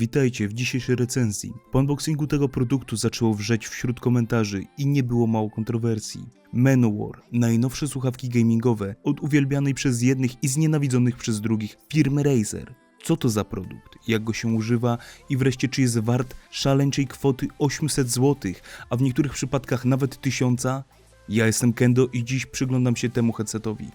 Witajcie w dzisiejszej recenzji. Po unboxingu tego produktu zaczęło wrzeć wśród komentarzy i nie było mało kontrowersji. Manowar, najnowsze słuchawki gamingowe od uwielbianej przez jednych i znienawidzonych przez drugich firmy Razer. Co to za produkt, jak go się używa i wreszcie czy jest wart szaleńczej kwoty 800 zł, a w niektórych przypadkach nawet 1000? Ja jestem Kendo i dziś przyglądam się temu headsetowi.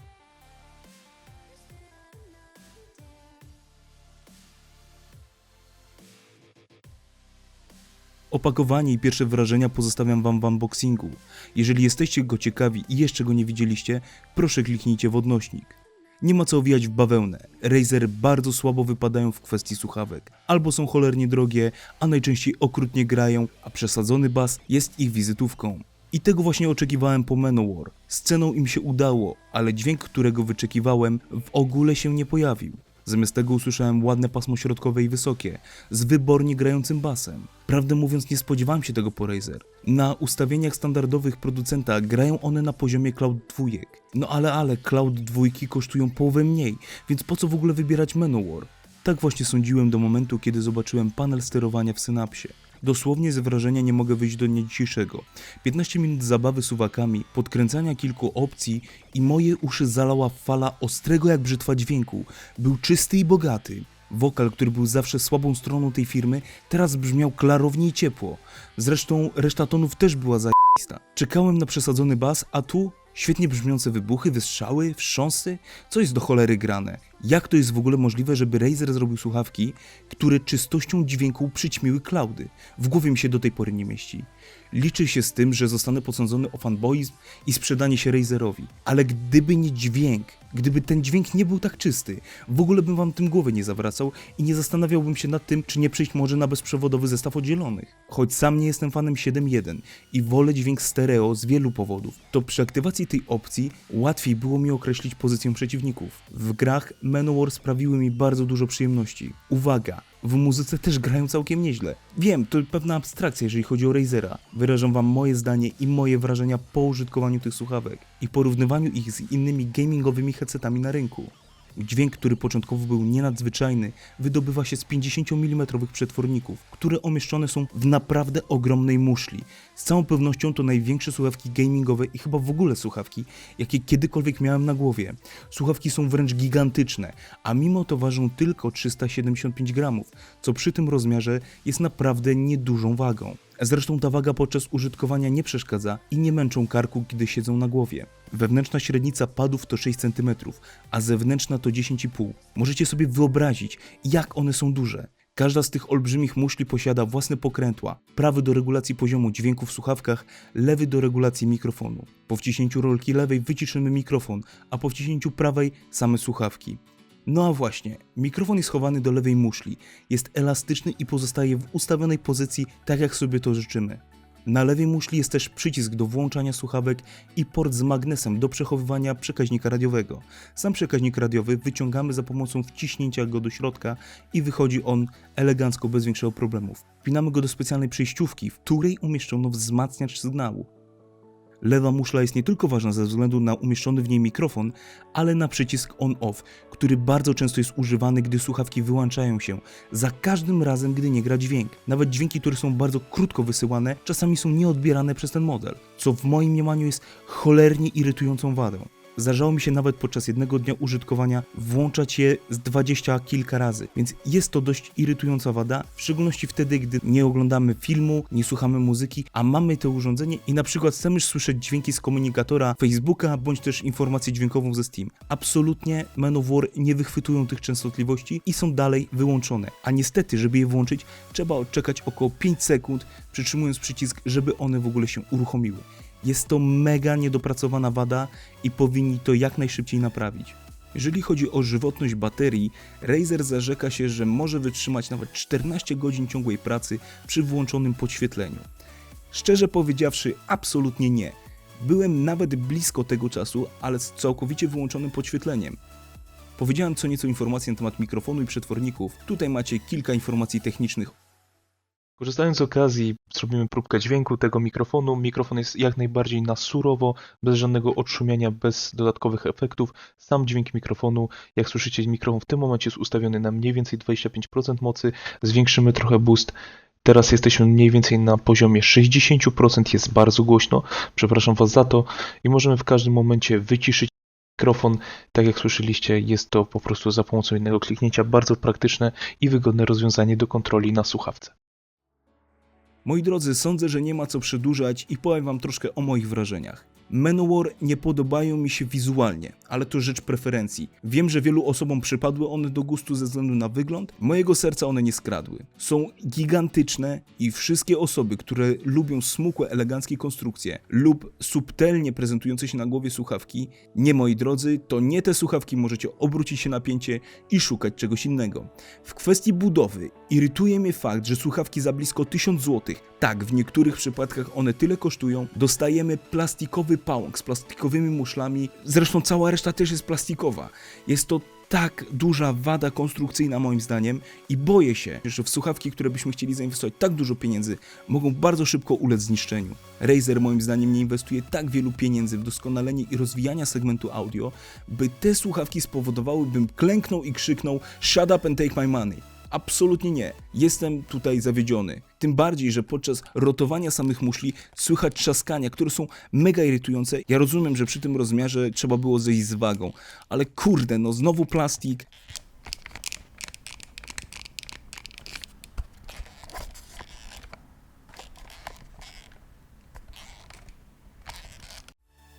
Opakowanie i pierwsze wrażenia pozostawiam Wam w unboxingu. Jeżeli jesteście go ciekawi i jeszcze go nie widzieliście, proszę kliknijcie w odnośnik. Nie ma co owijać w bawełnę. Razer bardzo słabo wypadają w kwestii słuchawek. Albo są cholernie drogie, a najczęściej okrutnie grają, a przesadzony bas jest ich wizytówką. I tego właśnie oczekiwałem po Manowar. Sceną im się udało, ale dźwięk, którego wyczekiwałem, w ogóle się nie pojawił. Zamiast tego usłyszałem ładne pasmo środkowe i wysokie, z wybornie grającym basem. Prawdę mówiąc, nie spodziewałem się tego po Razer. Na ustawieniach standardowych producenta grają one na poziomie Cloud 2. No ale ale, Cloud 2 kosztują połowę mniej, więc po co w ogóle wybierać Manowar? Tak właśnie sądziłem do momentu, kiedy zobaczyłem panel sterowania w Synapsie. Dosłownie z wrażenia nie mogę wyjść do dnia dzisiejszego. 15 minut zabawy suwakami, podkręcania kilku opcji i moje uszy zalała fala ostrego jak brzytwa dźwięku. Był czysty i bogaty. Wokal, który był zawsze słabą stroną tej firmy, teraz brzmiał klarownie i ciepło. Zresztą reszta tonów też była zajebista. Czekałem na przesadzony bas, a tu świetnie brzmiące wybuchy, wystrzały, wstrząsy. Co jest do cholery grane? Jak to jest w ogóle możliwe, żeby Razer zrobił słuchawki, które czystością dźwięku przyćmiły cloudy? W głowie mi się do tej pory nie mieści. Liczy się z tym, że zostanę posądzony o fanboyizm i sprzedanie się Razerowi. Ale gdyby nie dźwięk, gdyby ten dźwięk nie był tak czysty, w ogóle bym wam tym głowy nie zawracał i nie zastanawiałbym się nad tym, czy nie przejść może na bezprzewodowy zestaw oddzielonych. Choć sam nie jestem fanem 7.1 i wolę dźwięk stereo z wielu powodów, to przy aktywacji tej opcji łatwiej było mi określić pozycję przeciwników. W grach Manowar sprawiły mi bardzo dużo przyjemności. Uwaga, w muzyce też grają całkiem nieźle. Wiem, to pewna abstrakcja, jeżeli chodzi o Razera. Wyrażam wam moje zdanie i moje wrażenia po użytkowaniu tych słuchawek i porównywaniu ich z innymi gamingowymi headsetami na rynku. Dźwięk, który początkowo był nienadzwyczajny, wydobywa się z 50 mm przetworników, które umieszczone są w naprawdę ogromnej muszli. Z całą pewnością to największe słuchawki gamingowe i chyba w ogóle słuchawki, jakie kiedykolwiek miałem na głowie. Słuchawki są wręcz gigantyczne, a mimo to ważą tylko 375 gramów, co przy tym rozmiarze jest naprawdę niedużą wagą. Zresztą ta waga podczas użytkowania nie przeszkadza i nie męczą karku, gdy siedzą na głowie. Wewnętrzna średnica padów to 6 cm, a zewnętrzna to 10,5. Możecie sobie wyobrazić, jak one są duże. Każda z tych olbrzymich muszli posiada własne pokrętła. Prawy do regulacji poziomu dźwięku w słuchawkach, lewy do regulacji mikrofonu. Po wciśnięciu rolki lewej wyciszymy mikrofon, a po wciśnięciu prawej same słuchawki. No a właśnie, mikrofon jest schowany do lewej muszli, jest elastyczny i pozostaje w ustawionej pozycji tak jak sobie to życzymy. Na lewej muszli jest też przycisk do włączania słuchawek i port z magnesem do przechowywania przekaźnika radiowego. Sam przekaźnik radiowy wyciągamy za pomocą wciśnięcia go do środka i wychodzi on elegancko bez większego problemu. Wpinamy go do specjalnej przejściówki, w której umieszczono wzmacniacz sygnału. Lewa muszla jest nie tylko ważna ze względu na umieszczony w niej mikrofon, ale na przycisk on-off, który bardzo często jest używany, gdy słuchawki wyłączają się, za każdym razem, gdy nie gra dźwięk. Nawet dźwięki, które są bardzo krótko wysyłane, czasami są nieodbierane przez ten model, co w moim mniemaniu jest cholernie irytującą wadą. Zdarzało mi się nawet podczas jednego dnia użytkowania włączać je z dwadzieścia kilka razy, więc jest to dość irytująca wada, w szczególności wtedy, gdy nie oglądamy filmu, nie słuchamy muzyki, a mamy to urządzenie i na przykład chcemy słyszeć dźwięki z komunikatora Facebooka bądź też informację dźwiękową ze Steam. Absolutnie Manowar nie wychwytują tych częstotliwości i są dalej wyłączone, a niestety, żeby je włączyć, trzeba odczekać około 5 sekund, przytrzymując przycisk, żeby one w ogóle się uruchomiły. Jest to mega niedopracowana wada i powinni to jak najszybciej naprawić. Jeżeli chodzi o żywotność baterii, Razer zarzeka się, że może wytrzymać nawet 14 godzin ciągłej pracy przy włączonym podświetleniu. Szczerze powiedziawszy, absolutnie nie. Byłem nawet blisko tego czasu, ale z całkowicie wyłączonym podświetleniem. Powiedziałem co nieco informacji na temat mikrofonu i przetworników. Tutaj macie kilka informacji technicznych Korzystając z okazji, zrobimy próbkę dźwięku tego mikrofonu. Mikrofon jest jak najbardziej na surowo, bez żadnego odszumiania, bez dodatkowych efektów. Sam dźwięk mikrofonu, jak słyszycie, mikrofon w tym momencie jest ustawiony na mniej więcej 25% mocy. Zwiększymy trochę boost. Teraz jesteśmy mniej więcej na poziomie 60%, jest bardzo głośno. Przepraszam Was za to i możemy w każdym momencie wyciszyć mikrofon. Tak jak słyszeliście, jest to po prostu za pomocą jednego kliknięcia bardzo praktyczne i wygodne rozwiązanie do kontroli na słuchawce. Moi drodzy, sądzę, że nie ma co przedłużać i powiem wam troszkę o moich wrażeniach. Manowar nie podobają mi się wizualnie, ale to rzecz preferencji. Wiem, że wielu osobom przypadły one do gustu ze względu na wygląd, mojego serca one nie skradły. Są gigantyczne i wszystkie osoby, które lubią smukłe, eleganckie konstrukcje lub subtelnie prezentujące się na głowie słuchawki, nie moi drodzy, to nie te słuchawki możecie obrócić się na pięcie i szukać czegoś innego. W kwestii budowy irytuje mnie fakt, że słuchawki za blisko 1000 zł, tak, w niektórych przypadkach one tyle kosztują, dostajemy plastikowy pałąk z plastikowymi muszlami, zresztą cała reszta też jest plastikowa. Jest to tak duża wada konstrukcyjna moim zdaniem i boję się, że w słuchawki, które byśmy chcieli zainwestować tak dużo pieniędzy, mogą bardzo szybko ulec zniszczeniu. Razer moim zdaniem nie inwestuje tak wielu pieniędzy w doskonalenie i rozwijania segmentu audio, by te słuchawki spowodowały, bym klęknął i krzyknął Shut up and take my money. Absolutnie nie. Jestem tutaj zawiedziony. Tym bardziej, że podczas rotowania samych muszli słychać trzaskania, które są mega irytujące. Ja rozumiem, że przy tym rozmiarze trzeba było zejść z wagą, ale kurde, no znowu plastik.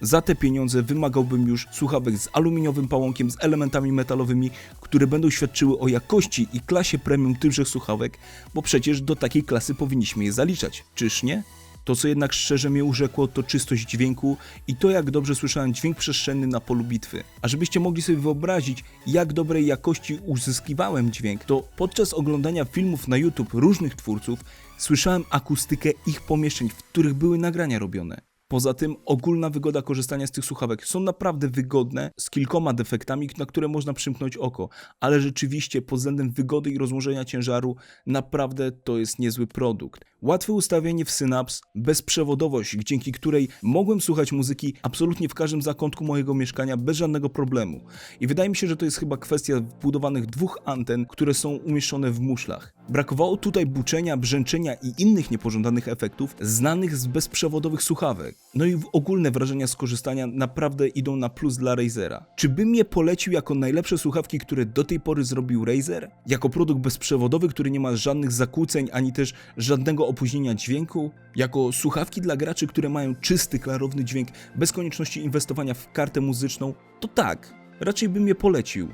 Za te pieniądze wymagałbym już słuchawek z aluminiowym pałąkiem, z elementami metalowymi, które będą świadczyły o jakości i klasie premium tychże słuchawek, bo przecież do takiej klasy powinniśmy je zaliczać, czyż nie? To, co jednak szczerze mnie urzekło, to czystość dźwięku i to, jak dobrze słyszałem dźwięk przestrzenny na polu bitwy. A żebyście mogli sobie wyobrazić, jak dobrej jakości uzyskiwałem dźwięk, to podczas oglądania filmów na YouTube różnych twórców słyszałem akustykę ich pomieszczeń, w których były nagrania robione. Poza tym ogólna wygoda korzystania z tych słuchawek są naprawdę wygodne, z kilkoma defektami, na które można przymknąć oko, ale rzeczywiście pod względem wygody i rozłożenia ciężaru naprawdę to jest niezły produkt. Łatwe ustawienie w Synaps, bezprzewodowość, dzięki której mogłem słuchać muzyki absolutnie w każdym zakątku mojego mieszkania bez żadnego problemu. I wydaje mi się, że to jest chyba kwestia wbudowanych dwóch anten, które są umieszczone w muszlach. Brakowało tutaj buczenia, brzęczenia i innych niepożądanych efektów znanych z bezprzewodowych słuchawek. No i ogólne wrażenia z korzystania naprawdę idą na plus dla Razera. Czy bym je polecił jako najlepsze słuchawki, które do tej pory zrobił Razer? Jako produkt bezprzewodowy, który nie ma żadnych zakłóceń ani też żadnego opóźnienia dźwięku? Jako słuchawki dla graczy, które mają czysty, klarowny dźwięk bez konieczności inwestowania w kartę muzyczną? To tak, raczej bym je polecił.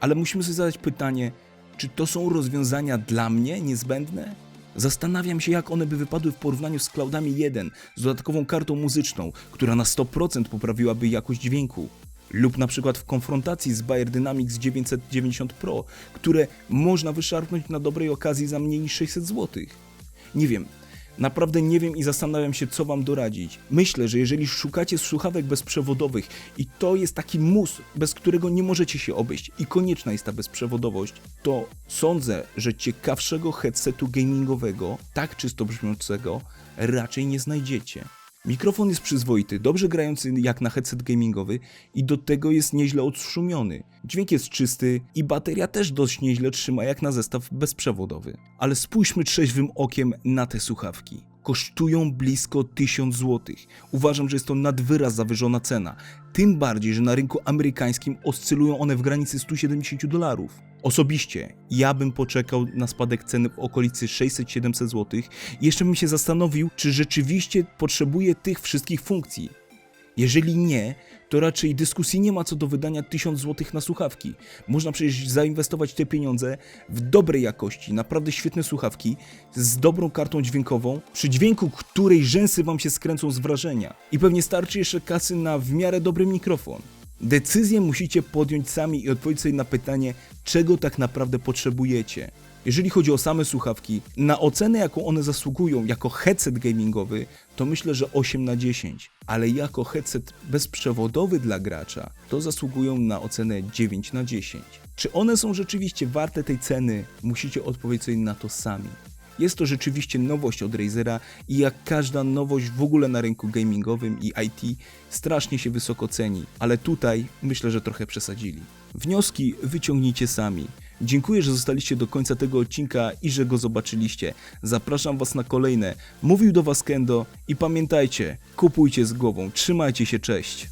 Ale musimy sobie zadać pytanie, czy to są rozwiązania dla mnie niezbędne? Zastanawiam się, jak one by wypadły w porównaniu z Cloudami 1 z dodatkową kartą muzyczną, która na 100% poprawiłaby jakość dźwięku. Lub na przykład w konfrontacji z Bayer Dynamics 990 Pro, które można wyszarpnąć na dobrej okazji za mniej niż 600 zł. Nie wiem, Naprawdę nie wiem i zastanawiam się, co wam doradzić. Myślę, że jeżeli szukacie słuchawek bezprzewodowych i to jest taki mus, bez którego nie możecie się obejść i konieczna jest ta bezprzewodowość, to sądzę, że ciekawszego headsetu gamingowego, tak czysto brzmiącego, raczej nie znajdziecie. Mikrofon jest przyzwoity, dobrze grający jak na headset gamingowy i do tego jest nieźle odszumiony. Dźwięk jest czysty i bateria też dość nieźle trzyma jak na zestaw bezprzewodowy. Ale spójrzmy trzeźwym okiem na te słuchawki. Kosztują blisko 1000 zł. Uważam, że jest to nadwyraz zawyżona cena. Tym bardziej, że na rynku amerykańskim oscylują one w granicy 170 dolarów. Osobiście ja bym poczekał na spadek ceny w okolicy 600-700 zł jeszcze bym się zastanowił, czy rzeczywiście potrzebuję tych wszystkich funkcji. Jeżeli nie, to raczej dyskusji nie ma co do wydania 1000 zł na słuchawki. Można przecież zainwestować te pieniądze w dobrej jakości, naprawdę świetne słuchawki z dobrą kartą dźwiękową, przy dźwięku której rzęsy wam się skręcą z wrażenia. I pewnie starczy jeszcze kasy na w miarę dobry mikrofon. Decyzję musicie podjąć sami i odpowiedzieć sobie na pytanie, czego tak naprawdę potrzebujecie. Jeżeli chodzi o same słuchawki, na ocenę jaką one zasługują jako headset gamingowy, to myślę, że 8 na 10, ale jako headset bezprzewodowy dla gracza, to zasługują na ocenę 9 na 10. Czy one są rzeczywiście warte tej ceny? Musicie odpowiedzieć sobie na to sami. Jest to rzeczywiście nowość od Razera i jak każda nowość w ogóle na rynku gamingowym i IT strasznie się wysoko ceni, ale tutaj myślę, że trochę przesadzili. Wnioski wyciągnijcie sami. Dziękuję, że zostaliście do końca tego odcinka i że go zobaczyliście. Zapraszam Was na kolejne. Mówił do Was Kendo i pamiętajcie, kupujcie z głową. Trzymajcie się, cześć.